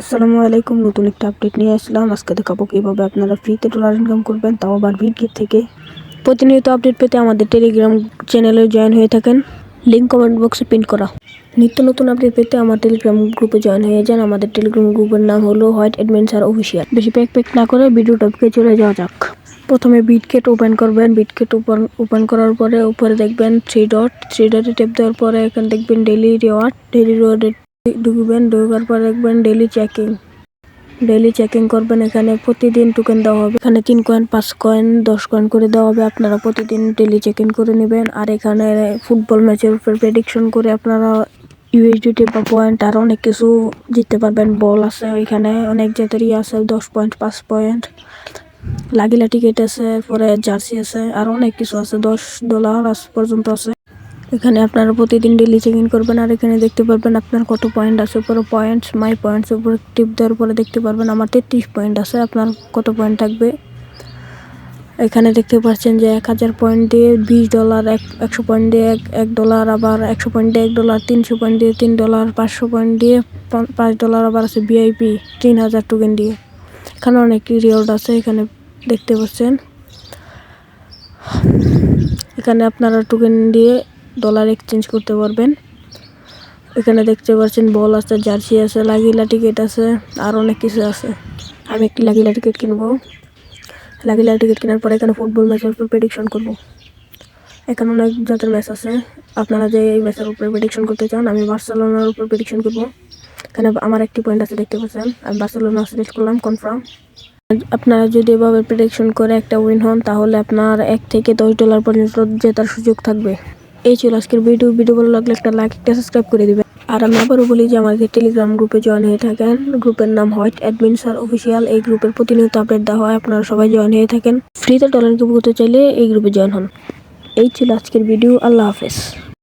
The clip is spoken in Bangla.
আসসালামু আলাইকুম, নতুন একটা আপডেট নিয়ে আসলাম। আজকে দেখাবো কীভাবে আপনারা ফ্রিতে ডলার ইনকাম করবেন, তাও আবার ভিডিও থেকে। প্রতিনিয়ত আপডেট পেতে আমাদের টেলিগ্রাম চ্যানেলে জয়েন হয়ে থাকেন। লিঙ্ক কমেন্ট বক্সে পিন করা। নিত্য নতুন আপডেট পেতে আমার টেলিগ্রাম গ্রুপে জয়েন হয়ে যান। আমাদের টেলিগ্রাম গ্রুপের নাম হলো হোয়াইট অ্যাডভেঞ্চার অফিসিয়াল বেশি প্যাক প্যাক না করে ভিডিও টপকে চলে যাওয়া যাক। প্রথমে বিটকেট ওপেন করবেন। বিটকেট ওপেন ওপেন করার পরে উপরে দেখবেন থ্রি ডট থ্রি ডটে টেপ দেওয়ার পরে এখানে দেখবেন ডেলি রিওয়ার্ড ডেলি রিওয়ার্ডে ঢুকবেন ঢোকার পর দেখবেন ডেলি চেকিং ডেলি চেকিং করবেন, এখানে প্রতিদিন টোকেন দেওয়া হবে। এখানে তিন কয়েন পাঁচ কয়েন দশ কয়েন করে দেওয়া হবে। আপনারা প্রতিদিন ডেলি চেকিং করে নেবেন। আর এখানে ফুটবল ম্যাচের উপর প্রেডিকশন করে আপনারা ইউএসডিটি বা পয়েন্ট আর অনেক কিছু জিততে পারবেন। বল আছে ওইখানে, অনেক জাতেরই আছে, দশ পয়েন্ট পাঁচ পয়েন্ট লাগিলা টিকিট আছে, পরে জার্সি আছে, আর অনেক কিছু আছে। দশ ডলার পর্যন্ত আছে। এখানে আপনারা প্রতিদিন ডেলি চেক ইন করবেন আর এখানে দেখতে পারবেন আপনার কত পয়েন্ট আছে, উপরে পয়েন্টস মাই পয়েন্টস উপরে টিপ দেওয়ার পরে দেখতে পারবেন আমার তেত্রিশ পয়েন্ট আছে, আপনার কত পয়েন্ট থাকবে? এখানে দেখতে পাচ্ছেন যে এক হাজার পয়েন্ট দিয়ে বিশ ডলার এক, একশো পয়েন্ট দিয়ে এক এক ডলার আবার একশো পয়েন্ট দিয়ে এক ডলার তিনশো পয়েন্ট দিয়ে তিন ডলার পাঁচশো পয়েন্ট দিয়ে পাঁচ ডলার আবার আছে ভিআইপি তিন হাজার টোকেন দিয়ে। এখানে অনেক রিওয়ার্ড আছে, এখানে দেখতে পাচ্ছেন। এখানে আপনারা টোকেন দিয়ে ডলার এক্সচেঞ্জ করতে পারবেন। এখানে দেখতে পাচ্ছেন বল আছে জার্সি আছে লাগিলা টিকিট আছে, আর অনেক কিছু আছে। আমি একটি লাগিলা টিকিট কিনবো। লাগিলা টিকিট কেনার পরে এখানে ফুটবল ম্যাচের উপর প্রেডিকশন করব। এখানে অনেক জাতের ম্যাচ আছে। আপনারা যে এই ম্যাচের উপরে প্রেডিকশন করতে চান, আমি বার্সেলোনার উপর প্রেডিকশন করব। এখানে আমার একটি পয়েন্ট আছে, দেখতে পাচ্ছেন। আমি বার্সেলোনা সিলেক্ট করলাম কনফার্ম আপনারা যদি এভাবে প্রেডিকশন করে একটা উইন হন, তাহলে আপনার এক থেকে দশ ডলার পর্যন্ত জেতার সুযোগ থাকবে। এই ছিল আজকের ভিডিও। ভিডিও ভালো লাগলে একটা লাইক একটা সাবস্ক্রাইব করে দিবেন। আর আমি আবারও বলি যে আমাদের টেলিগ্রাম গ্রুপে জয়েন হয়ে থাকেন। গ্রুপের নাম হোয়াইট অ্যাডমিন অফিসিয়াল এই গ্রুপের প্রতিনিয়ত আপডেট দেওয়া হয়। আপনারা সবাই জয়েন হয়ে থাকেন। ফ্রিতে টলেন্ট ইনকাম করতে চাইলে এই গ্রুপে জয়েন হন। এই ছিল আজকের ভিডিও। আল্লাহ হাফেজ।